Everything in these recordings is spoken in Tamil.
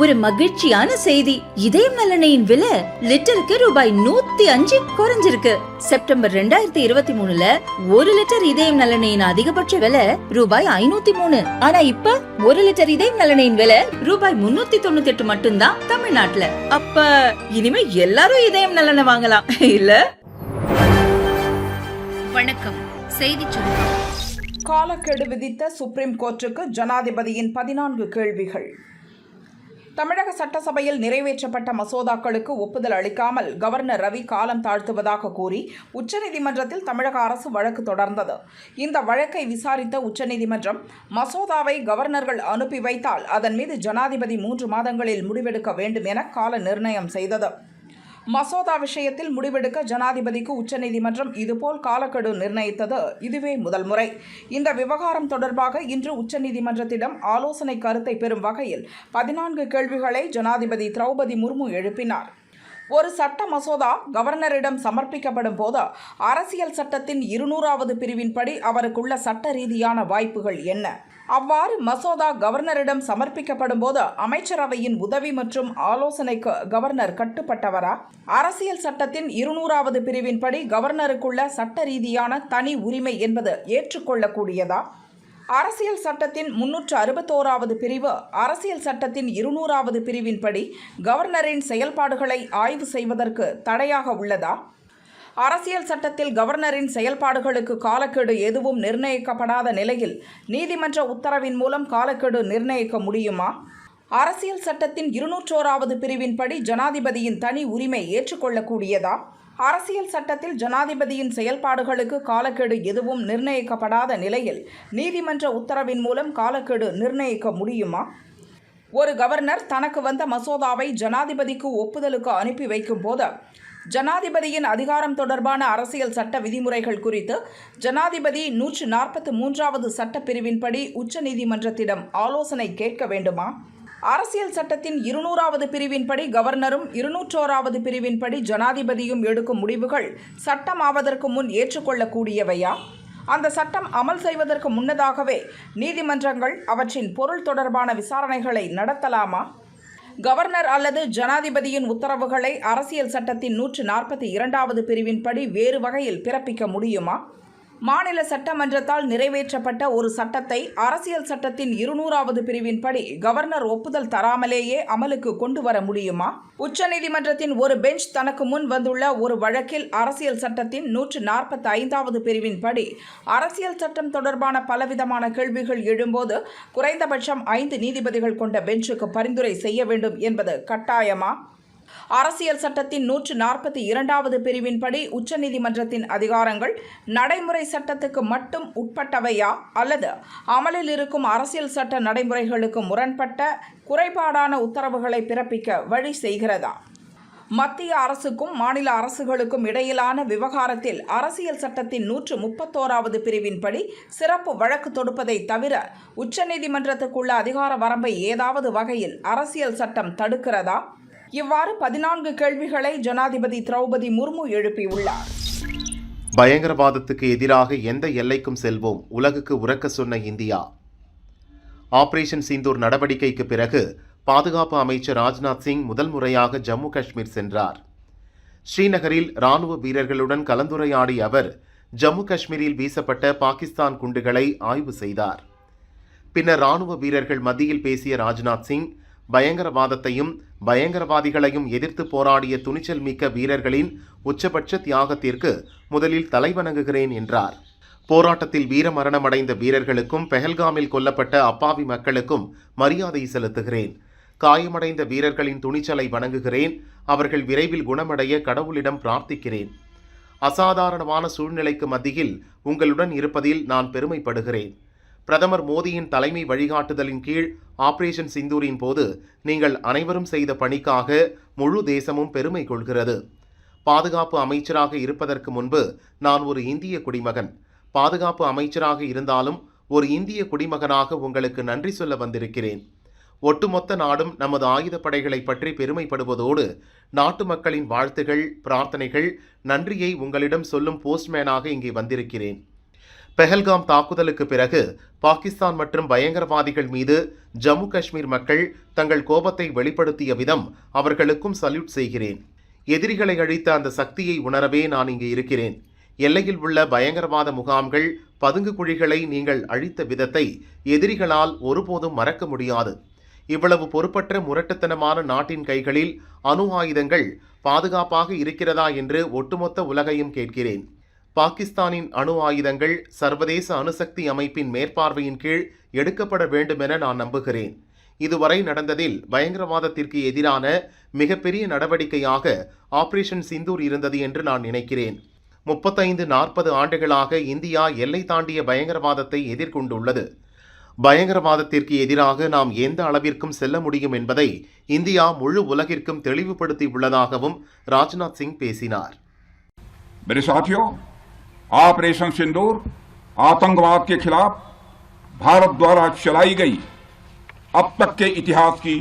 ஒரு மகிழ்ச்சியான செய்தி. இதயம் நலனையின் விலை லிட்டருக்கு ரூபாய் நூத்தி அஞ்சு குறைஞ்சிருக்கு. செப்டம்பர் ரெண்டாயிரத்தி இருபத்தி மூணுல ஒரு லிட்டர் இதயம் நலனையின் அதிகபட்ச விலை ரூபாய் ஐநூத்தி மூணு. ஆனா இப்ப ஒரு லிட்டர் இதயம் நலனையின் விலை ரூபாய் முன்னூத்தி தொண்ணூத்தி எட்டு மட்டும்தான் தமிழ்நாட்டுல. அப்ப இனிமே எல்லாரும் இதயம் நலனை வாங்கலாம். இல்ல? வணக்கம். செய்திச் சுருக்கம் காலக்கெடு விதித்த சுப்ரீம் கோர்ட்டுக்கு ஜனாதிபதியின் பதினான்கு கேள்விகள். தமிழக சட்டசபையில் நிறைவேற்றப்பட்ட மசோதாக்களுக்கு ஒப்புதல் அளிக்காமல் கவர்னர் ரவி காலம் தாழ்த்துவதாக கூறி உச்சநீதிமன்றத்தில் தமிழக அரசு வழக்கு தொடர்ந்தது. இந்த வழக்கை விசாரித்த உச்சநீதிமன்றம் மசோதாவை கவர்னர்கள் அனுப்பி வைத்தால் அதன் மீது ஜனாதிபதி மூன்று மாதங்களில் முடிவெடுக்க வேண்டும் என கால நிர்ணயம் செய்தது. மசோதா விஷயத்தில் முடிவெடுக்க ஜனாதிபதிக்கு உச்சநீதிமன்றம் இதுபோல் காலக்கெடு நிர்ணயித்தது இதுவே முதல் முறை. இந்த விவகாரம் தொடர்பாக இன்று உச்சநீதிமன்றத்திடம் ஆலோசனை கருத்தை பெறும் வகையில் பதினான்கு கேள்விகளை ஜனாதிபதி திரௌபதி முர்மு எழுப்பினார். ஒரு சட்ட மசோதா கவர்னரிடம் சமர்ப்பிக்கப்படும் போது அரசியல் சட்டத்தின் இருநூறாவது பிரிவின்படி அவருக்குள்ள சட்ட ரீதியான வாய்ப்புகள் என்ன? அவ்வாறு மசோதா கவர்னரிடம் சமர்ப்பிக்கப்படும் போது அமைச்சரவையின் உதவி மற்றும் ஆலோசனைக்கு கவர்னர் கட்டுப்பட்டவரா? அரசியல் சட்டத்தின் இருநூறாவது பிரிவின்படி கவர்னருக்குள்ள சட்ட ரீதியான தனி உரிமை என்பது ஏற்றுக்கொள்ளக்கூடியதா? அரசியல் சட்டத்தின் முன்னூற்று அறுபத்தோராவது பிரிவு அரசியல் சட்டத்தின் இருநூறாவது பிரிவின்படி கவர்னரின் செயல்பாடுகளை ஆய்வு செய்வதற்கு தடையாக உள்ளதா? அரசியல் சட்டத்தில் கவர்னரின் செயல்பாடுகளுக்கு காலக்கெடு எதுவும் நிர்ணயிக்கப்படாத நிலையில் நீதிமன்ற உத்தரவின் மூலம் காலக்கெடு நிர்ணயிக்க முடியுமா? அரசியல் சட்டத்தின் இருநூற்றோராவது பிரிவின்படி ஜனாதிபதியின் தனி உரிமை ஏற்றுக்கொள்ளக்கூடியதா? அரசியல் சட்டத்தில் ஜனாதிபதியின் செயல்பாடுகளுக்கு காலக்கெடு எதுவும் நிர்ணயிக்கப்படாத நிலையில் நீதிமன்ற உத்தரவின் மூலம் காலக்கெடு நிர்ணயிக்க முடியுமா? ஒரு கவர்னர் தனக்கு வந்த மசோதாவை ஜனாதிபதிக்கு ஒப்புதலுக்கு அனுப்பி வைக்கும் போது ஜனாதிபதியின் அதிகாரம் தொடர்பான அரசியல் சட்ட விதிமுறைகள் குறித்து ஜனாதிபதி நூற்று நாற்பத்து மூன்றாவது சட்டப்பிரிவின்படி உச்சநீதிமன்றத்திடம் ஆலோசனை கேட்க வேண்டுமா? அரசியல் சட்டத்தின் இருநூறாவது பிரிவின்படி கவர்னரும் இருநூற்றோராவது பிரிவின்படி ஜனாதிபதியும் எடுக்கும் முடிவுகள் சட்டமாவதற்கு முன் ஏற்றுக்கொள்ளக்கூடியவையா? அந்த சட்டம் அமல் செய்வதற்கு முன்னதாகவே நீதிமன்றங்கள் அவற்றின் பொருள் தொடர்பான விசாரணைகளை நடத்தலாமா? கவர்னர் அல்லது ஜனாதிபதியின் உத்தரவுகளை அரசியல் சட்டத்தின் நூற்று நாற்பத்தி இரண்டாவது பிரிவின்படி வேறு வகையில் பிறப்பிக்க முடியுமா? மாநில சட்டமன்றத்தால் நிறைவேற்றப்பட்ட ஒரு சட்டத்தை அரசியல் சட்டத்தின் இருநூறாவது பிரிவின்படி கவர்னர் ஒப்புதல் தராமலேயே அமலுக்கு கொண்டு வர முடியுமா? உச்சநீதிமன்றத்தின் ஒரு பெஞ்ச் தனக்கு முன் வந்துள்ள ஒரு வழக்கில் அரசியல் சட்டத்தின் நூற்று நாற்பத்தி ஐந்தாவது பிரிவின்படி அரசியல் சட்டம் தொடர்பான பலவிதமான கேள்விகள் எழும்போது குறைந்தபட்சம் ஐந்து நீதிபதிகள் கொண்ட பெஞ்சுக்கு பரிந்துரை செய்ய வேண்டும் என்பது கட்டாயமா? அரசியல் சட்டத்தின் நூற்று நாற்பத்தி இரண்டாவது பிரிவின்படி உச்சநீதிமன்றத்தின் அதிகாரங்கள் நடைமுறை சட்டத்துக்கு மட்டும் உட்பட்டவையா? அல்லது அமலில் இருக்கும் அரசியல் சட்ட நடைமுறைகளுக்கு முரண்பட்ட குறைபாடான உத்தரவுகளை பிறப்பிக்க வழி செய்கிறதா? மத்திய அரசுக்கும் மாநில அரசுகளுக்கும் இடையிலான விவகாரத்தில் அரசியல் சட்டத்தின் நூற்று முப்பத்தோராவது பிரிவின்படி சிறப்பு வழக்கு தொடுப்பதை தவிர உச்சநீதிமன்றத்துக்குள்ள அதிகார வரம்பை ஏதாவது வகையில் அரசியல் சட்டம் தடுக்கிறதா? இவ்வாறு பதினான்கு கேள்விகளை ஜனாதிபதி திரௌபதி முர்மு எழுப்பியுள்ளார். பயங்கரவாதத்துக்கு எதிராக எந்த எல்லைக்கும் செல்வோம் உலகுக்கு உறக்க சொன்ன இந்தியா. ஆபரேஷன் சிந்தூர் நடவடிக்கைக்கு பிறகு பாதுகாப்பு அமைச்சர் ராஜ்நாத் சிங் முதல் முறையாக ஜம்மு காஷ்மீர் சென்றார். ஸ்ரீநகரில் ராணுவ வீரர்களுடன் கலந்துரையாடிய அவர் ஜம்மு காஷ்மீரில் வீசப்பட்ட பாகிஸ்தான் குண்டுகளை ஆய்வு செய்தார். பின்னர் ராணுவ வீரர்கள் மத்தியில் பேசிய ராஜ்நாத் சிங் பயங்கரவாதத்தையும் பயங்கரவாதிகளையும் எதிர்த்து போராடிய துணிச்சல் மிக்க வீரர்களின் உச்சபட்ச தியாகத்திற்கு முதலில் தலைவணங்குகிறேன் என்றார். போராட்டத்தில் வீரமரணமடைந்த வீரர்களுக்கும் பெஹல்காமில் கொல்லப்பட்ட அப்பாவி மக்களுக்கும் மரியாதை செலுத்துகிறேன். காயமடைந்த வீரர்களின் துணிச்சலை வணங்குகிறேன். அவர்கள் விரைவில் குணமடைய கடவுளிடம் பிரார்த்திக்கிறேன். அசாதாரணமான சூழ்நிலைக்கு மத்தியில் உங்களுடன் இருப்பதில் நான் பெருமைப்படுகிறேன். பிரதமர் மோடியின் தலைமை வழிகாட்டுதலின் கீழ் ஆபரேஷன் சிந்தூரின் போது நீங்கள் அனைவரும் செய்த பணிக்காக முழு தேசமும் பெருமை கொள்கிறது. பாதுகாப்பு அமைச்சராக இருப்பதற்கு முன்பு நான் ஒரு இந்திய குடிமகன். பாதுகாப்பு அமைச்சராக இருந்தாலும் ஒரு இந்திய குடிமகனாக உங்களுக்கு நன்றி சொல்ல வந்திருக்கிறேன். ஒட்டுமொத்த நாடும் நமது ஆயுதப்படைகளை பற்றி பெருமைப்படுவதோடு நாட்டு மக்களின் வாழ்த்துகள் பிரார்த்தனைகள் நன்றியை உங்களிடம் சொல்லும் போஸ்ட்மேனாக இங்கே வந்திருக்கிறேன். பெஹல்காம் தாக்குதலுக்கு பிறகு பாகிஸ்தான் மற்றும் பயங்கரவாதிகள் மீது ஜம்மு காஷ்மீர் மக்கள் தங்கள் கோபத்தை வெளிப்படுத்திய விதம் அவர்களுக்கும் சல்யூட் செய்கிறேன். எதிரிகளை அழித்த அந்த சக்தியை உணரவே நான் இங்கு இருக்கிறேன். எல்லையில் உள்ள பயங்கரவாத முகாம்கள் பதுங்கு குழிகளை நீங்கள் அழித்த விதத்தை எதிரிகளால் ஒருபோதும் மறக்க முடியாது. இவ்வளவு பொறுப்பற்ற முரட்டுத்தனமான நாட்டின் கைகளில் அணு ஆயுதங்கள் பாதுகாப்பாக இருக்கிறதா என்று ஒட்டுமொத்த உலகையும் கேட்கிறேன். பாகிஸ்தானின் அணு ஆயுதங்கள் சர்வதேச அணுசக்தி அமைப்பின் மேற்பார்வையின் கீழ் எடுக்கப்பட வேண்டும் என நான் நம்புகிறேன். இதுவரை நடந்ததில் பயங்கரவாதத்திற்கு எதிரான மிகப்பெரிய நடவடிக்கையாக ஆபரேஷன் சிந்தூர் இருந்தது என்று நான் நினைக்கிறேன். முப்பத்தைந்து நாற்பது ஆண்டுகளாக இந்தியா எல்லை தாண்டிய பயங்கரவாதத்தை எதிர்கொண்டுள்ளது. பயங்கரவாதத்திற்கு எதிராக நாம் எந்த அளவிற்கும் செல்ல முடியும் என்பதை இந்தியா முழு உலகிற்கும் தெளிவுபடுத்தி உள்ளதாகவும் ராஜ்நாத் சிங் பேசினார். ऑपरेशन सिंदूर, आतंकवाद के खिलाफ भारत द्वारा चलाई गई अब तक के इतिहास की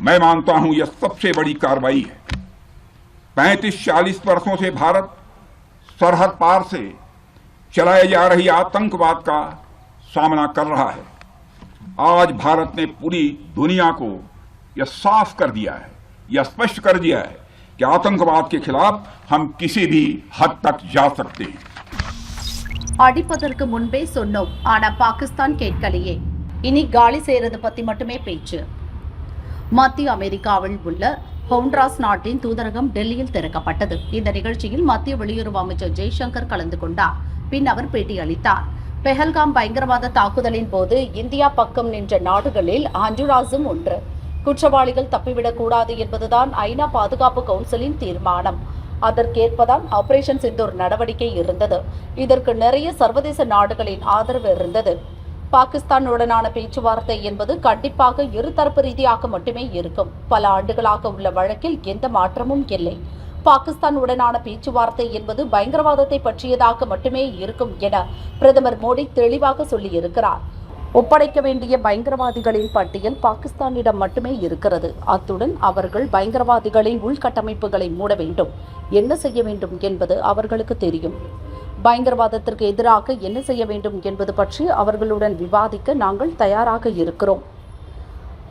मैं मानता हूँ यह सबसे बड़ी कार्रवाई है। पैंतीस चालीस वर्षों से भारत सरहद पार से चलाए जा रही आतंकवाद का सामना कर रहा है। आज भारत ने पूरी दुनिया को यह साफ़ कर दिया है, यह स्पष्ट कर दिया है कि आतंकवाद के खिलाफ हम किसी भी हद तक जा सकते हैं। அடிப்பதற்கு முன்பே சொன்னோம். ஆனா பாகிஸ்தான் கேட்கலையே. இனி காலி செய்யறது பத்தி மட்டுமே பேச்சு. மத்திய அமெரிக்காவில் உள்ள ஹோண்ட்ராஸ் நாட்டின் தூதரகம் டெல்லியில் திறக்கப்பட்டது. இந்த நிகழ்ச்சியில் மத்திய வெளியுறவு அமைச்சர் ஜெய்சங்கர் கலந்து கொண்டார். பின் அவர் பேட்டியளித்தார். பெஹல்காம் பயங்கரவாத தாக்குதலின் போது இந்தியா பக்கம் நின்ற நாடுகளில் ஹண்டுராஸும் ஒன்று. குற்றவாளிகள் தப்பிவிடக் கூடாது என்பதுதான் ஐநா பாதுகாப்பு கவுன்சிலின் தீர்மானம். அதற்கேற்பதான் ஆபரேஷன் சிந்தூர் நடவடிக்கை இருந்தது. இதற்கு நிறைய சர்வதேச நாடுகளின் ஆதரவு இருந்தது. பாகிஸ்தானுடனான பேச்சுவார்த்தை என்பது கண்டிப்பாக இருதரப்பு ரீதியாக மட்டுமே இருக்கும். பல ஆண்டுகளாக உள்ள வழக்கில் எந்த மாற்றமும் இல்லை. பாகிஸ்தானுடனான பேச்சுவார்த்தை என்பது பயங்கரவாதத்தை பற்றியதாக மட்டுமே இருக்கும் என பிரதமர் மோடி தெளிவாக சொல்லியிருக்கிறார். ஒப்படைக்க வேண்டிய பயங்கரவாதிகளின் பட்டியல் பாகிஸ்தானிடம் மட்டுமே இருக்கிறது. அத்துடன் அவர்கள் பயங்கரவாதிகளின் உள்கட்டமைப்புகளை மூட வேண்டும். என்ன செய்ய வேண்டும் என்பது அவர்களுக்கு தெரியும். பயங்கரவாதத்திற்கு எதிராக என்ன செய்ய வேண்டும் என்பது பற்றி அவர்களுடன் விவாதிக்க நாங்கள் தயாராக இருக்கிறோம்.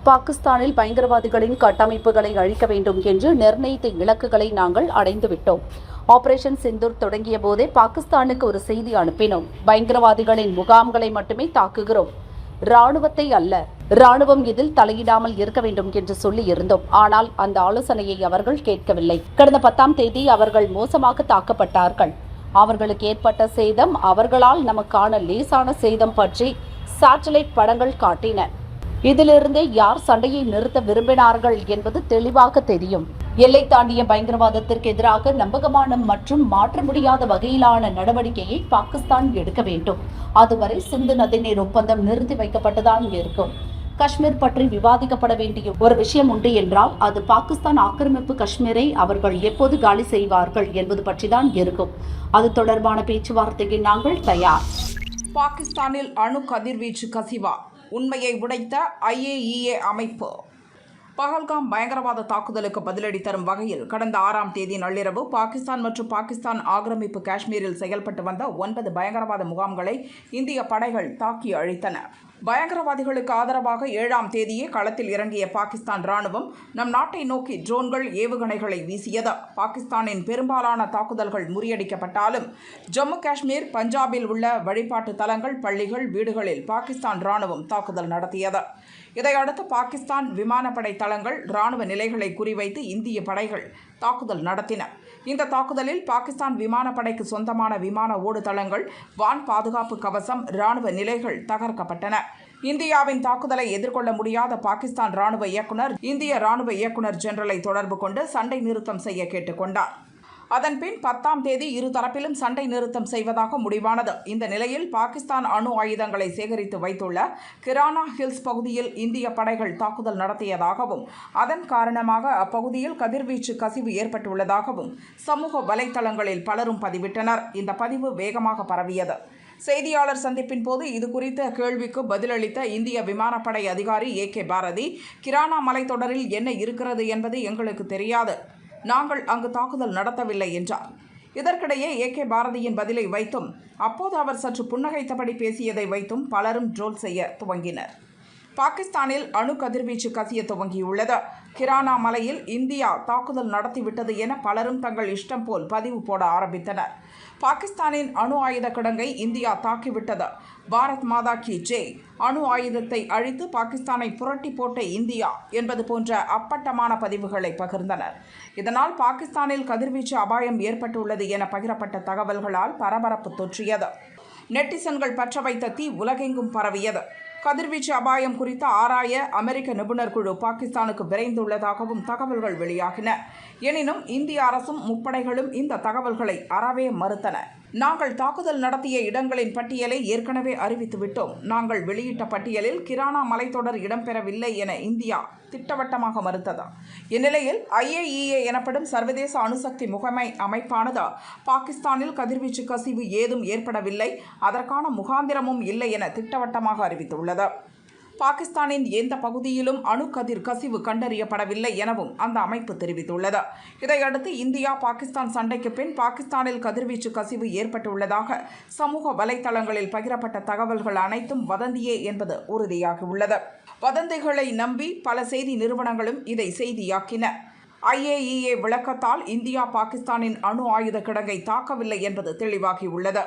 பாகிஸ்தானில் பயங்கரவாதிகளின் கட்டமைப்புகளை அழிக்க வேண்டும் என்று நிர்ணயித்த இலக்குகளை நாங்கள் அடைந்துவிட்டோம். ஆபரேஷன் சிந்தூர் தொடங்கிய போதே பாகிஸ்தானுக்கு ஒரு செய்தி அனுப்பினோம். பயங்கரவாதிகளின் முகாம்களை மட்டுமே தாக்குகிறோம். ராணுவத்தை அல்ல ராணுவம் இதில் தலையிடாமல் இருக்க வேண்டும் என்று சொல்லி இருந்தோம். ஆனால் அந்த ஆலோசனையை அவர்கள் கேட்கவில்லை. கடந்த பத்தாம் தேதி அவர்கள் மோசமாக தாக்கப்பட்டார்கள். அவர்களுக்கு ஏற்பட்ட சேதம் அவர்களால் நமக்கான லேசான சேதம் பற்றி சாட்டலைட் படங்கள் காட்டின. இதிலிருந்தே யார் சண்டையை நிறுத்த விரும்பினார்கள் என்பது தெளிவாக தெரியும். எல்லை தாண்டிய பயங்கரவாதத்திற்கு எதிராக நம்பகமான மற்றும் மாற்ற முடியாத வகையிலான நடவடிக்கையை பாகிஸ்தான் எடுக்க வேண்டும். அதுவரை சிந்து நதிநீர் ஒப்பந்தம் நிறுத்தி வைக்கப்பட்டுதான் இருக்கும். காஷ்மீர் பற்றி விவாதிக்கப்பட வேண்டிய ஒரு விஷயம் உண்டு என்றால் அது பாகிஸ்தான் ஆக்கிரமிப்பு காஷ்மீரை அவர்கள் எப்போது காலி செய்வார்கள் என்பது பற்றிதான் இருக்கும். அது தொடர்பான பேச்சுவார்த்தைக்கு நாங்கள் தயார். பாகிஸ்தானில் அணு கதிர்வீச்சு கசிவா உண்மையை உடைத்த ஐஏஇஏ அமைப்பு. பஹல்காம் பயங்கரவாத தாக்குதலுக்கு பதிலடி தரும் வகையில் கடந்த ஆறாம் தேதி நள்ளிரவு பாகிஸ்தான் மற்றும் பாகிஸ்தான் ஆக்கிரமிப்பு காஷ்மீரில் செயல்பட்டு வந்த ஒன்பது பயங்கரவாத முகாம்களை இந்திய படைகள் தாக்கி அழித்தன. பயங்கரவாதிகளுக்கு ஆதரவாக ஏழாம் தேதியே களத்தில் இறங்கிய பாகிஸ்தான் ராணுவம் நம் நாட்டை நோக்கி ட்ரோன்கள் ஏவுகணைகளை வீசியது. பாகிஸ்தானின் பெரும்பாலான தாக்குதல்கள் முறியடிக்கப்பட்டாலும் ஜம்மு காஷ்மீர் பஞ்சாபில் உள்ள வழிபாட்டு தலங்கள் பள்ளிகள் வீடுகளில் பாகிஸ்தான் ராணுவம் தாக்குதல் நடத்தியது. இதையடுத்து பாகிஸ்தான் விமானப்படை தளங்கள் ராணுவ நிலைகளை குறிவைத்து இந்திய படைகள் தாக்குதல் நடத்தின. இந்த தாக்குதலில் பாகிஸ்தான் விமானப்படைக்கு சொந்தமான விமான ஓடுதளங்கள் வான் பாதுகாப்பு கவசம் ராணுவ நிலைகள் தகர்க்கப்பட்டன. இந்தியாவின் தாக்குதலை எதிர்கொள்ள முடியாத பாகிஸ்தான் ராணுவ இயக்குனர் இந்திய ராணுவ இயக்குனர் ஜெனரலை தொடர்பு கொண்டு சண்டை நிறுத்தம் செய்ய கேட்டுக்கொண்டார் அதன்பின் பத்தாம் தேதி இருதரப்பிலும் சண்டை நிறுத்தம் செய்வதாக முடிவானது. இந்த நிலையில் பாகிஸ்தான் அணு ஆயுதங்களை சேகரித்து வைத்துள்ள கிரானா ஹில்ஸ் பகுதியில் இந்திய படைகள் தாக்குதல் நடத்தியதாகவும் அதன் காரணமாக அப்பகுதியில் கதிர்வீச்சு கசிவு ஏற்பட்டுள்ளதாகவும் சமூக வலைதளங்களில் பலரும் பதிவிட்டனர். இந்த பதிவு வேகமாக பரவியது. செய்தியாளர் சந்திப்பின் போது இதுகுறித்த கேள்விக்கு பதிலளித்த இந்திய விமானப்படை அதிகாரி ஏ கே பாரதி கிரானா மலைத்தொடரில் என்ன இருக்கிறது என்பது எங்களுக்கு தெரியாது. நாங்கள் அங்கு தாக்குதல் நடத்தவில்லை என்றார். இதற்கிடையே ஏ. கே. பாரதியின் பதிலை வைத்தும் அப்போது அவர் சற்று புன்னகைத்தபடி பேசியதை வைத்தும் பலரும் ட்ரோல் செய்ய துவங்கினர். பாகிஸ்தானில் அணு கதிர்வீச்சு கசிய துவங்கியுள்ளது. கிரானா மலையில் இந்தியா தாக்குதல் நடத்திவிட்டது என பலரும் தங்கள் இஷ்டம் போல் பதிவு போட ஆரம்பித்தனர். பாகிஸ்தானின் அணு ஆயுத கிடங்கை இந்தியா தாக்கிவிட்டது. பாரத் மாதா கி. ஜெய். அணு ஆயுதத்தை அழித்து பாகிஸ்தானை புரட்டி போட்ட இந்தியா என்பது போன்ற அப்பட்டமான பதிவுகளை பகிர்ந்தனர். இதனால் பாகிஸ்தானில் கதிர்வீச்சு அபாயம் ஏற்பட்டுள்ளது என பகிரப்பட்ட தகவல்களால் பரபரப்பு தொற்றியது. நெட்டிசன்கள் பற்ற வைத்த தீ உலகெங்கும் பரவியது. கதிர்வீச்சு அபாயம் குறித்து ஆராய அமெரிக்க நிபுணர் குழு பாகிஸ்தானுக்கு விரைந்துள்ளதாகவும் தகவல்கள் வெளியாகின. எனினும் இந்திய அரசும் முப்படைகளும் இந்த தகவல்களை அறவே மறுத்தன. நாங்கள் தாக்குதல் நடத்திய இடங்களின் பட்டியலை ஏற்கனவே அறிவித்துவிட்டோம். நாங்கள் வெளியிட்ட பட்டியலில் கிரானா மலைத்தொடர் இடம்பெறவில்லை என இந்தியா திட்டவட்டமாக மறுத்ததா? இந்நிலையில் ஐஏஇஏ எனப்படும் சர்வதேச அணுசக்தி முகமை அமைப்பானது? பாகிஸ்தானில் கதிர்வீச்சு கசிவு ஏதும் ஏற்படவில்லை. அதற்கான முகாந்திரமும் இல்லை என திட்டவட்டமாக அறிவித்துள்ளது. பாகிஸ்தானின் எந்த பகுதியிலும் அணுக்கதிர் கசிவு கண்டறியப்படவில்லை எனவும் அந்த அமைப்பு தெரிவித்துள்ளது. இதையடுத்து இந்தியா பாகிஸ்தான் சண்டைக்கு பின் பாகிஸ்தானில் கதிர்வீச்சு கசிவு ஏற்பட்டுள்ளதாக சமூக வலைதளங்களில் பகிரப்பட்ட தகவல்கள் அனைத்தும் வதந்தியே என்பது உறுதியாகியுள்ளது. வதந்திகளை நம்பி பல செய்தி நிறுவனங்களும் இதை செய்தியாக்கின. ஐஏஇஏ விளக்கத்தால் இந்தியா பாகிஸ்தானின் அணு ஆயுத கிடங்கை தாக்கவில்லை என்பது தெளிவாகியுள்ளது.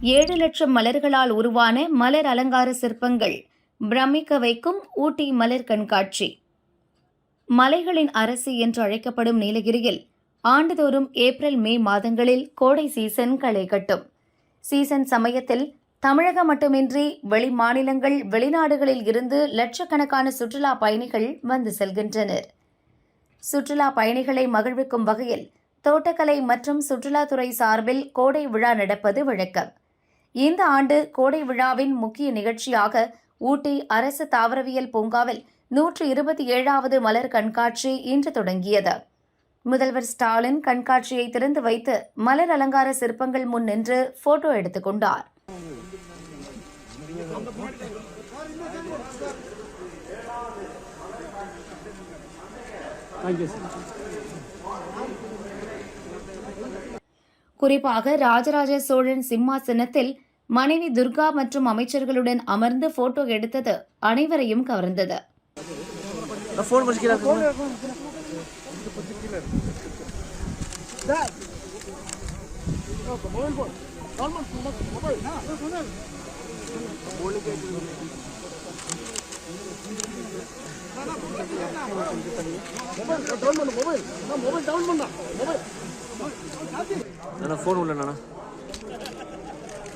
ஏழு லட்சம் மலர்களால் உருவான மலர் அலங்கார சிற்பங்கள் பிரமிக்க வைக்கும் ஊட்டி மலர் கண்காட்சி. மலைகளின் அரசு என்று அழைக்கப்படும் நீலகிரியில் ஆண்டுதோறும் ஏப்ரல் மே மாதங்களில் கோடை சீசன் களை கட்டும். சீசன் சமயத்தில் தமிழகம் மட்டுமின்றி வெளி மாநிலங்கள் வெளிநாடுகளில் இருந்து லட்சக்கணக்கான சுற்றுலா பயணிகள் வந்து செல்கின்றனர். சுற்றுலா பயணிகளை மகிழ்விக்கும் வகையில் தோட்டக்கலை மற்றும் சுற்றுலாத்துறை சார்பில் கோடை விழா நடப்பது வழக்கம். இந்த ஆண்டு கோடை விழாவின் முக்கிய நிகழ்ச்சியாக ஊட்டி அரசு தாவரவியல் பூங்காவில் நூற்று இருபத்தி ஏழாவது மலர் கண்காட்சி இன்று தொடங்கியது. முதல்வர் ஸ்டாலின் கண்காட்சியை திறந்து வைத்து மலர் அலங்கார சிற்பங்கள் முன் நின்று போட்டோ எடுத்துக்கொண்டார் குறிப்பாக ராஜராஜ சோழன் சிம்மாசனத்தில் மனைவி துர்கா மற்றும் அமைச்சர்களுடன் அமர்ந்து போட்டோ எடுத்தது அனைவரையும் கவர்ந்தது. மொபைல் டவுன் பண்ணா மொபைல் ஃபோன் உள்ள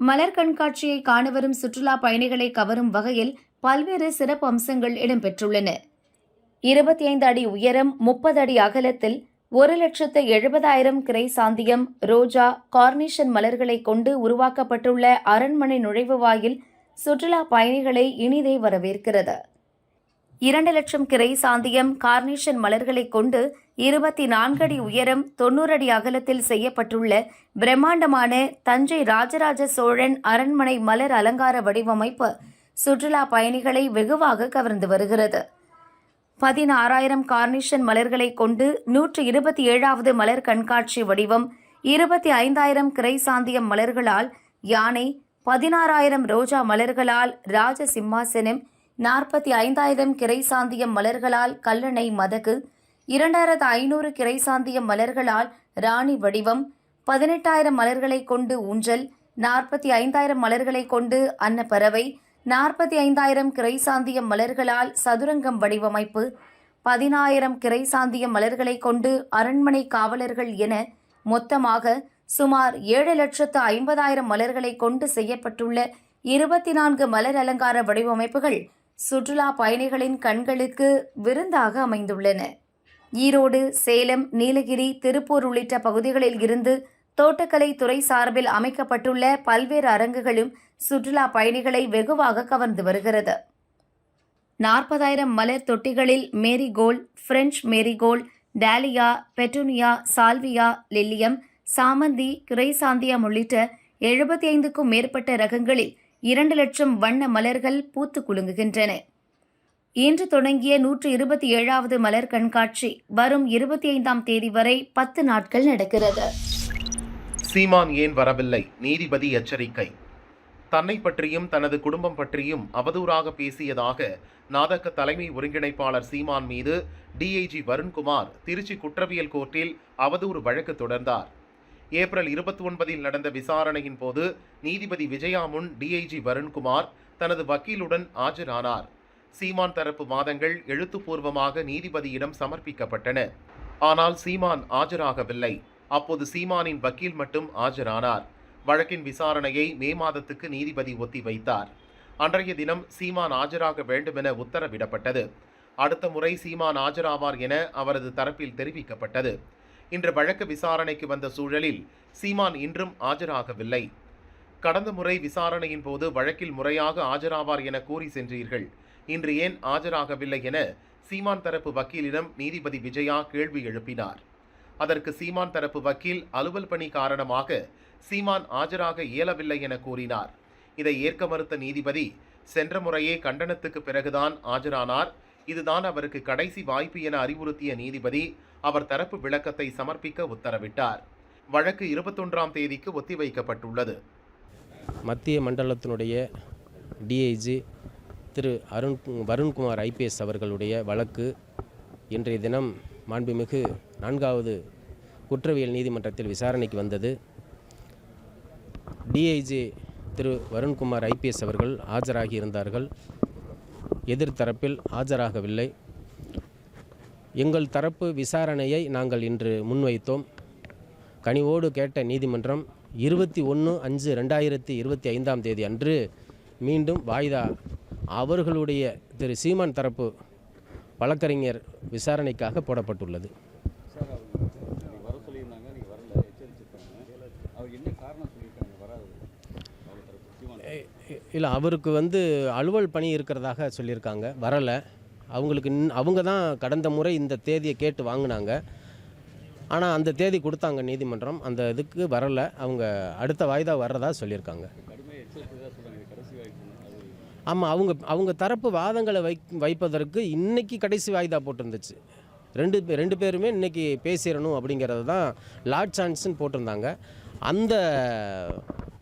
மலர் கண்காட்சியை காண வரும் சுற்றுலா பயணிகளை கவரும் வகையில் பல்வேறு சிறப்பு அம்சங்கள் இடம்பெற்றுள்ளன. இருபத்தி ஐந்து அடி உயரம் முப்பது அடி அகலத்தில் ஒரு லட்சத்து எழுபதாயிரம் கிரை சாந்தியம் ரோஜா கார்னிஷன் மலர்களை கொண்டு உருவாக்கப்பட்டுள்ள அரண்மனை நுழைவு வாயில் சுற்றுலா பயணிகளை இனிதே வரவேற்கிறது. இரண்டு லட்சம் கிரை சாந்தியம் கார்னிஷன் மலர்களை கொண்டு இருபத்தி நான்கு அடி உயரம் தொண்ணூறு அடி அகலத்தில் செய்யப்பட்டுள்ள பிரம்மாண்டமான தஞ்சை ராஜராஜ சோழன் அரண்மனை மலர் அலங்கார வடிவமைப்பு சுற்றுலா பயணிகளை வெகுவாக கவர்ந்து வருகிறது. பதினாறாயிரம் கார்னிஷன் மலர்களை கொண்டு நூற்று இருபத்தி ஏழாவது மலர் கண்காட்சி வடிவம் இருபத்தி ஐந்தாயிரம் கிரைசாந்தியம் மலர்களால் யானை பதினாறாயிரம் ரோஜா மலர்களால் ராஜ சிம்மாசனம் நாற்பத்தி ஐந்தாயிரம் கிரைசாந்தியம் மலர்களால் கல்லணை மதகு இரண்டாயிரத்து ஐநூறு கிரைசாந்தியம் மலர்களால் ராணி வடிவம் பதினெட்டாயிரம் மலர்களை கொண்டு ஊஞ்சல் நாற்பத்தி ஐந்தாயிரம் மலர்களை கொண்டு அன்னப்பறவை நாற்பத்தி ஐந்தாயிரம் கிரைசாந்தியம் மலர்களால் சதுரங்கம் வடிவமைப்பு பதினாயிரம் கிரைசாந்தியம் மலர்களை கொண்டு அரண்மனை காவலர்கள் என மொத்தமாக சுமார் ஏழு லட்சத்து ஐம்பதாயிரம் மலர்களை கொண்டு செய்யப்பட்டுள்ள இருபத்தி நான்கு மலர் அலங்கார வடிவமைப்புகள் சுற்றுலா பயணிகளின் கண்களுக்கு விருந்தாக அமைந்துள்ளன. ஈரோடு சேலம் நீலகிரி திருப்பூர் உள்ளிட்ட பகுதிகளில் இருந்து தோட்டக்கலை துறை சார்பில் அமைக்கப்பட்டுள்ள பல்வேறு அரங்குகளும் சுற்றுலா பயணிகளை வெகுவாக கவர்ந்து வருகிறது. நாற்பதாயிரம் மலர் தொட்டிகளில் marigold French marigold dahlia petunia salvia lilium சாமந்தி கிரைசாந்தியம் உள்ளிட்ட எழுபத்தி ஐந்துக்கும் மேற்பட்ட ரகங்களில் இரண்டு லட்சம் வண்ண மலர்கள் பூத்து குலுங்குகின்றன. இன்று தொடங்கிய நூற்று இருபத்தி ஏழாவது மலர் கண்காட்சி வரும் இருபத்தி ஐந்தாம் தேதி வரை பத்து நாட்கள் நடக்கிறது. சீமான் ஏன் வரவில்லை? நீதிபதி எச்சரிக்கை. தன்னை பற்றியும் தனது குடும்பம் பற்றியும் அவதூறாக பேசியதாக நாதக்க தலைமை ஒருங்கிணைப்பாளர் சீமான் மீது டிஐஜி வருண்குமார் திருச்சி குற்றவியல் கோர்ட்டில் அவதூறு வழக்கு தொடர்ந்தார். ஏப்ரல் இருபத்தி ஒன்பதில் நடந்த விசாரணையின் போது நீதிபதி விஜயா முன் டிஐஜி வருண்குமார் தனது வக்கீலுடன் ஆஜரானார். சீமான் தரப்பு வாதங்கள் எழுத்துப்பூர்வமாக நீதிபதியிடம் சமர்ப்பிக்கப்பட்டன. ஆனால் சீமான் ஆஜராகவில்லை. அப்போது சீமானின் வக்கீல் மட்டும் ஆஜரானார். வழக்கின் விசாரணையை மே மாதத்துக்கு நீதிபதி ஒத்திவைத்தார் அன்றைய தினம் சீமான் ஆஜராக வேண்டுமென உத்தரவிடப்பட்டது. அடுத்த முறை சீமான் ஆஜராவார் என அவரது தரப்பில் தெரிவிக்கப்பட்டது. இன்று வழக்கு விசாரணைக்கு வந்த சூழலில் சீமான் இன்றும் ஆஜராகவில்லை. கடந்த முறை விசாரணையின் போது வழக்கில் முறையாக ஆஜராவார் என கூறி சென்றீர்கள். இன்று ஏன் ஆஜராகவில்லை என சீமான் தரப்பு வக்கீலிடம் நீதிபதி விஜயா கேள்வி எழுப்பினார். அதற்கு சீமான் தரப்பு வக்கீல் அலுவல் பணி காரணமாக சீமான் ஆஜராக இயலவில்லை என கூறினார். இதை ஏற்க மறுத்த நீதிபதி சென்ற முறையே கண்டனத்துக்கு பிறகுதான் ஆஜரானார். இதுதான் அவருக்கு கடைசி வாய்ப்பு என அறிவுறுத்திய நீதிபதி அவர் தரப்பு விளக்கத்தை சமர்ப்பிக்க உத்தரவிட்டார். வழக்கு இருபத்தொன்றாம் தேதிக்கு ஒத்திவைக்கப்பட்டுள்ளது. மத்திய மண்டலத்தினுடைய டிஐஜி திரு அருண் வருண்குமார் ஐபிஎஸ் அவர்களுடைய வழக்கு இன்றைய தினம் மாண்புமிகு நான்காவது குற்றவியல் நீதிமன்றத்தில் விசாரணைக்கு வந்தது. டிஐஜி திரு வருண்குமார் ஐபிஎஸ் அவர்கள் ஆஜராகி இருந்தார்கள். எதிர்த்தரப்பில் ஆஜராகவில்லை. எங்கள் தரப்பு விசாரணையை நாங்கள் இன்று முன்வைத்தோம். கனிவோடு கேட்ட நீதிமன்றம் இருபத்தி ஒன்று அஞ்சு ரெண்டாயிரத்தி இருபத்தி ஐந்தாம் தேதி அன்று மீண்டும் வாய்தா. அவர்களுடைய திரு சீமான் தரப்பு வழக்கறிஞர் விசாரணைக்காக போடப்பட்டுள்ளது. இல்லை அவருக்கு வந்து அலுவல் பணி இருக்கிறதாக சொல்லியிருக்காங்க. வரலை. அவங்களுக்கு இன் அவங்க தான் கடந்த முறை இந்த தேதியை கேட்டு வாங்கினாங்க. ஆனால் அந்த தேதி கொடுத்தாங்க நீதிமன்றம். அந்த இதுக்கு வரலை. அவங்க அடுத்த வாய்தா வர்றதா சொல்லியிருக்காங்க. ஆமாம் அவங்க அவங்க தரப்பு வாதங்களை வை வைப்பதற்கு இன்றைக்கி கடைசி வாய்தா போட்டிருந்துச்சு. ரெண்டு ரெண்டு பேருமே இன்றைக்கி பேசிடணும் அப்படிங்கிறது தான் லார்ட் சான்ஸ்னு போட்டிருந்தாங்க. அந்த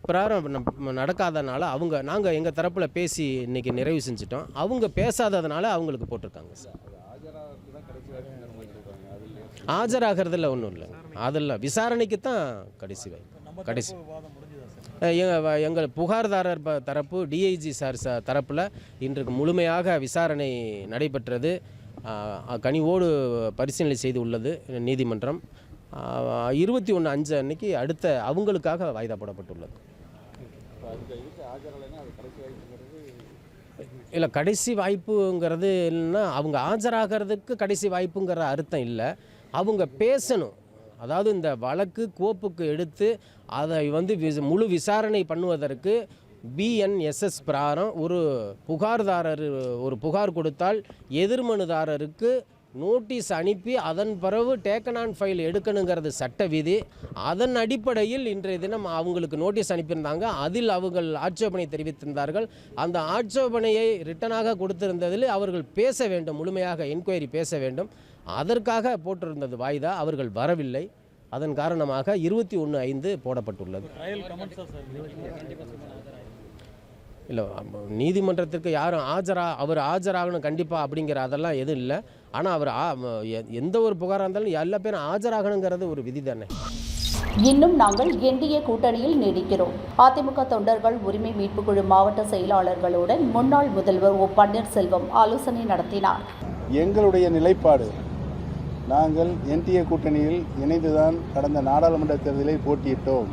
பிரகாரம் நடக்காதனால அவங்க நாங்கள் எங்கள் தரப்பில் பேசி இன்னைக்கு நிறைவு செஞ்சிட்டோம். அவங்க பேசாததுனால அவங்களுக்கு போட்டிருக்காங்க சார். ஆஜராகிறதுல ஒன்றும் இல்லை அதெல்லாம் விசாரணைக்கு தான் கடைசி. வாய்ப்பு கடைசி எங்கள் எங்கள் புகார்தாரர் ப- தரப்பு டிஐஜி சார் ச தரப்பில் இன்றைக்கு முழுமையாக விசாரணை நடைபெற்றது. கனிவோடு பரிசீலனை செய்து உள்ளது நீதிமன்றம். இருபத்தி ஒன்று அஞ்சு அன்னைக்கு அடுத்த அவங்களுக்காக வாய்தா போடப்பட்டுள்ளது. இல்லை கடைசி வாய்ப்புங்கிறது இல்லைன்னா அவங்க ஆஜராகிறதுக்கு கடைசி வாய்ப்புங்கிற அர்த்தம் இல்லை. அவங்க பேசணும். அதாவது இந்த வழக்கு கோப்புக்கு எடுத்து அதை வந்து முழு விசாரணை பண்ணுவதற்கு பிஎன்எஸ்எஸ் பிரகாரம் ஒரு புகார்தாரர் ஒரு புகார் கொடுத்தால் எதிர்மனுதாரருக்கு நோட்டீஸ் அனுப்பி அதன் பிறகு டேக்கன் ஆன் ஃபைல் எடுக்கணுங்கிறது சட்ட விதி அதன் அடிப்படையில் இன்றைய தினம் அவங்களுக்கு நோட்டீஸ் அனுப்பியிருந்தாங்க. அதில் அவர்கள் ஆட்சேபனை தெரிவித்திருந்தார்கள். அந்த ஆட்சேபனையை ரிட்டனாக கொடுத்திருந்ததில் அவர்கள் பேச வேண்டும் முழுமையாக என்கொயரி பேச வேண்டும். அதற்காக போட்டிருந்தது வாய்தா அவர்கள் வரவில்லை. அதன் காரணமாக இருபத்தி ஒன்று ஐந்து போடப்பட்டுள்ளது. இல்லை நீதிமன்றத்திற்கு யாரும் ஆஜரா அவர் ஆஜராகணும் கண்டிப்பாக அப்படிங்கிற அதெல்லாம் எதுவும் இல்லை. ஆனால் அவர் எந்த ஒரு புகாராக இருந்தாலும் எல்லா பேரும் ஆஜராகணுங்கிறது ஒரு விதி தானே இன்னும் நாங்கள் என்டிஏ கூட்டணியில் நீடிக்கிறோம். அதிமுக தொண்டர்கள் உரிமை மீட்புக் குழு மாவட்ட செயலாளர்களுடன் முன்னாள் முதல்வர் ஓ பன்னீர்செல்வம் ஆலோசனை நடத்தினார். எங்களுடைய நிலைப்பாடு நாங்கள் என்டிஏ கூட்டணியில் இணைந்துதான் கடந்த நாடாளுமன்ற தேர்தலில் போட்டியிட்டோம்.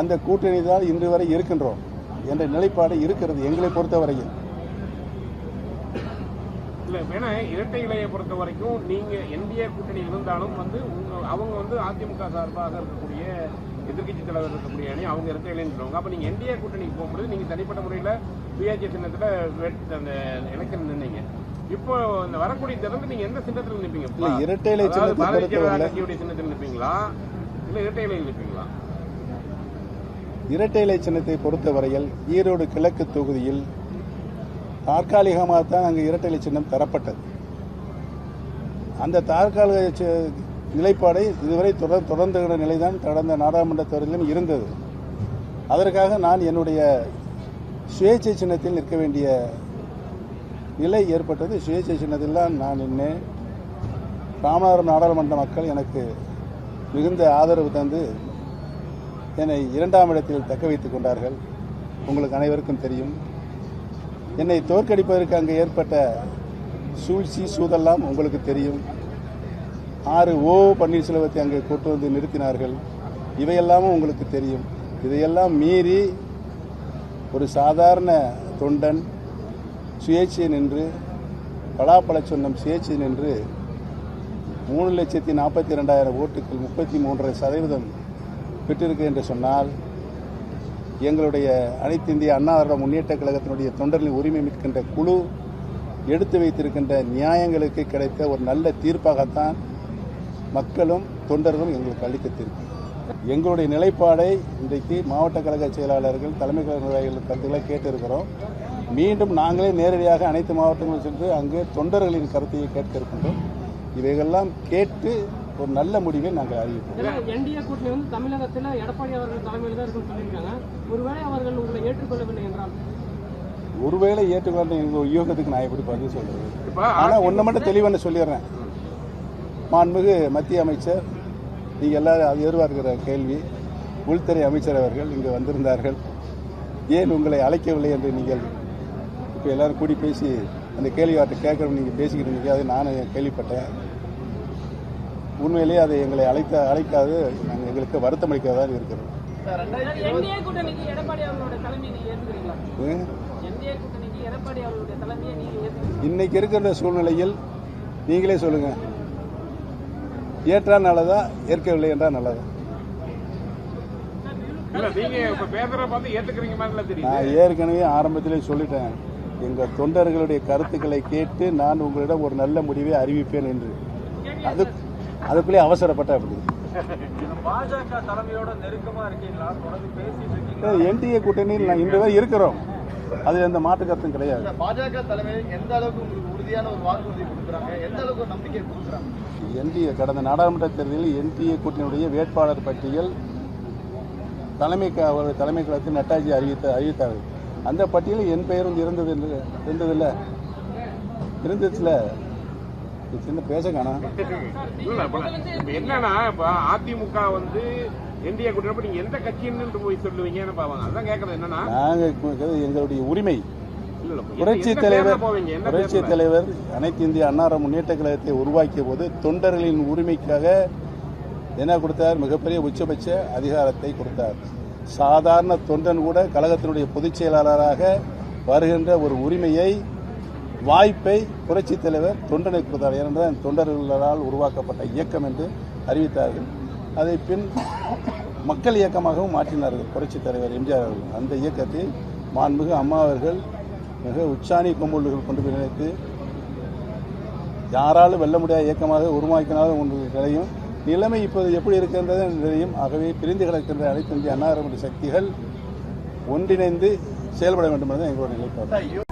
அந்த கூட்டணி தான் இன்று வரை இருக்கின்றோம் என்ற நிலைப்பாடு இருக்கிறது எங்களை பொறுத்தவரையில். இல்ல வேணா இரட்டை இலையை பொறுத்த வரைக்கும் நீங்க என்டிஏ கூட்டணி இருந்தாலும் வந்து அவங்க வந்து அதிமுக சார்பாக இருக்கக்கூடிய எதிர்க்கட்சி தலைவர் இருக்கக்கூடிய அணி அவங்க இரட்டை இலைன்னு சொல்லுவாங்க. அப்ப நீங்க என்டிஏ கூட்டணிக்கு போகும்போது நீங்க தனிப்பட்ட முறையில சுயாட்சி சின்னத்துல அந்த எலெக்ஷன் நின்னீங்க. இப்போ இந்த வரக்கூடிய தேர்தல் நீங்க எந்த சின்னத்துல நிப்பீங்க? இல்ல, இரட்டை இலை பாரதிய ஜனதா கட்சியுடைய சின்னத்தில் நிப்பீங்களா? இல்ல இரட்டை இலையில் நிப்பீங்களா? இரட்டை இலை சின்னத்தை பொறுத்தவரையில் ஈரோடு கிழக்கு தொகுதியில் தற்காலிகமாகத்தான் அங்கே இரட்டை சின்னம் தரப்பட்டது. அந்த தற்காலிக சி- நிலைப்பாடை இதுவரை தொடர் தொடர்ந்துகிற நிலைதான் கடந்த நாடாளுமன்ற தேர்தலிலும் இருந்தது. அதற்காக நான் என்னுடைய சுயேட்சை சின்னத்தில் நிற்க வேண்டிய நிலை ஏற்பட்டது. சுயேட்சை சின்னத்தில் தான் நான் நின்றேன் ராமநாதபுரம் நாடாளுமன்ற மக்கள் எனக்கு மிகுந்த ஆதரவு தந்து என்னை இரண்டாம் இடத்தில் தக்க வைத்துக் கொண்டார்கள். உங்களுக்கு அனைவருக்கும் தெரியும். என்னை தோற்கடிப்பதற்கு அங்கே ஏற்பட்ட சூழ்ச்சி சூதெல்லாம் உங்களுக்கு தெரியும். ஆறு ஓ பன்னீர்செல்வத்தை அங்கே கொண்டு வந்து நிறுத்தினார்கள். இவையெல்லாமும் உங்களுக்கு தெரியும். இதையெல்லாம் மீறி ஒரு சாதாரண தொண்டன் சுயேட்சை நின்று பலாப்பழ சொன்னம் சுயேட்சை நின்று மூணு லட்சத்தி நாற்பத்தி ரெண்டாயிரம் ஓட்டுகள் முப்பத்தி மூன்றரை சதவீதம் பெற்றிருக்கு என்று சொன்னால் எங்களுடைய அனைத்து இந்திய அண்ணா திராவிட முன்னேற்ற கழகத்தினுடைய தொண்டர்களின் உரிமை மிக்கின்ற குழு எடுத்து வைத்திருக்கின்ற நியாயங்களுக்கு கிடைத்த ஒரு நல்ல தீர்ப்பாகத்தான் மக்களும் தொண்டர்களும் எங்களுக்கு அளித்த தீர்ப்பு. எங்களுடைய நிலைப்பாடை இன்றைக்கு மாவட்ட கழக செயலாளர்கள் தலைமை கழக நிர்வாகிகள் கருத்துக்களை கேட்டிருக்கிறோம். மீண்டும் நாங்களே நேரடியாக அனைத்து மாவட்டங்களும் சென்று அங்கு தொண்டர்களின் கருத்தையை கேட்க இருக்கின்றோம். கேட்டு ஒரு நல்ல முடிவை நாங்கள் அறிவிப்போம். என்டிஏ கூட்டணி வந்து தமிழகத்தில் எடப்பாடி அவர்கள் தலைமையில் தான் இருக்குன்னு சொல்லியிருக்காங்க. ஒருவேளை அவர்கள் உங்களை ஏற்றுக்கொள்ளவில்லை என்றால்? ஒருவேளை ஏற்றுக்கொண்ட எங்கள் யூகத்துக்கு நான் எப்படி பதில் சொல்றது? இப்ப ஆனால் ஒன்று மட்டும் தெளிவான சொல்லிடுறேன். மாண்புமிகு மத்திய அமைச்சர் நீங்கள் எல்லாரும் அது எதிர்பார்க்கிற கேள்வி உள்துறை அமைச்சர் அவர்கள் இங்கு வந்திருந்தார்கள். ஏன் உங்களை அழைக்கவில்லை என்று நீங்கள் இப்போ எல்லாரும் கூடி பேசி அந்த கேள்வி அவர்கிட்ட கேட்குறோம் நீங்கள் பேசிக்கிட்டு இருந்தீங்க அதை நானும் கேள்விப்பட்டேன். உண்மையிலேயே அதை எங்களை அழைத்த அழைக்காது நாங்கள் எங்களுக்கு வருத்தம் அளிக்கிறதா ஏற்றுக்கிறீங்களா இன்னைக்கு இருக்கிற சூழ்நிலையில் நீங்களே சொல்லுங்க. ஏற்றா நல்லதா ஏற்கவில்லை என்றால் நல்லதா? இல்ல நீங்க இப்ப பேசுற பார்த்து ஏத்துக்கிறீங்க மாதிரி தெரியுது. நான் ஏற்கனவே ஆரம்பத்திலே சொல்லிட்டேன். எங்கள் தொண்டர்களுடைய கருத்துக்களை கேட்டு நான் உங்களிடம் ஒரு நல்ல முடிவை அறிவிப்பேன் என்று. அது அதுக்குள்ளே அவசரப்பட்ட அப்படி பாஜக தலைமையோட நெருக்கமா இருக்கீங்களா? தொடர்ந்து பேசிட்டு இருக்கீங்க என்டிஏ கூட்டணியில் நான் இன்று வரை இருக்கிறோம். அதில் எந்த மாற்று கருத்தும் கிடையாது. பாஜக தலைமை எந்த அளவுக்கு உங்களுக்கு உறுதியான ஒரு வாக்குறுதி கொடுக்குறாங்க? எந்த அளவுக்கு நம்பிக்கை கொடுக்குறாங்க? என்டிஏ கடந்த நாடாளுமன்ற தேர்தலில் என்டிஏ கூட்டணியுடைய வேட்பாளர் பட்டியல் தலைமை அவருடைய தலைமை கழகத்தில் நட்டாஜி அறிவித்த அறிவித்தார்கள். அந்த பட்டியலில் என் பெயரும் இருந்தது என்று- இருந்ததில்ல இருந்துச்சுல. சின்ன பேச காணா இல்ல இப்ப இப்ப என்னன்னா இப்ப அதிமுக வந்து என்டிஏ கூட்டணி நீங்க எந்த கட்சின்னு போய் சொல்லுவீங்கன்னு பாவாங்க அதான் கேக்குறது என்னன்னா நாங்கள் எங்களுடைய உரிமை. புரட்சி தலைவர் புரட்சி? தலைவர் அனைத்து இந்திய அன்னார முன்னேற்ற கழகத்தை உருவாக்கிய போது தொண்டர்களின் உரிமைக்காக என்ன கொடுத்தார்? மிகப்பெரிய உச்சபட்ச அதிகாரத்தை கொடுத்தார். சாதாரண தொண்டன் கூட கழகத்தினுடைய பொதுச் செயலாளராக வருகின்ற ஒரு உரிமையை வாய்ப்பை புரட்சித் தலைவர் தொண்டனை கொடுத்தார். ஏனென்றால் தொண்டர்களால் உருவாக்கப்பட்ட இயக்கம் என்று அறிவித்தார்கள். அதை பின் மக்கள் இயக்கமாகவும் மாற்றினார்கள் புரட்சி தலைவர் எம்ஜிஆர் அவர்கள். அந்த இயக்கத்தை மாண்புமிகு அம்மா அவர்கள் மிக உச்சாணி கொம்புள்ளுகள் கொண்டு போய் நினைத்து யாராலும் வெல்ல முடியாத இயக்கமாக உருவாக்கினாலும் ஒன்று நிலையும் நிலைமை இப்போது எப்படி இருக்கின்றது நிலையும் ஆகவே பிரிந்து கிடக்கின்ற அனைத்து இந்திய அன்னாரமுடைய சக்திகள் ஒன்றிணைந்து செயல்பட வேண்டும் என்பது எங்களுடைய நிலைப்பாடு.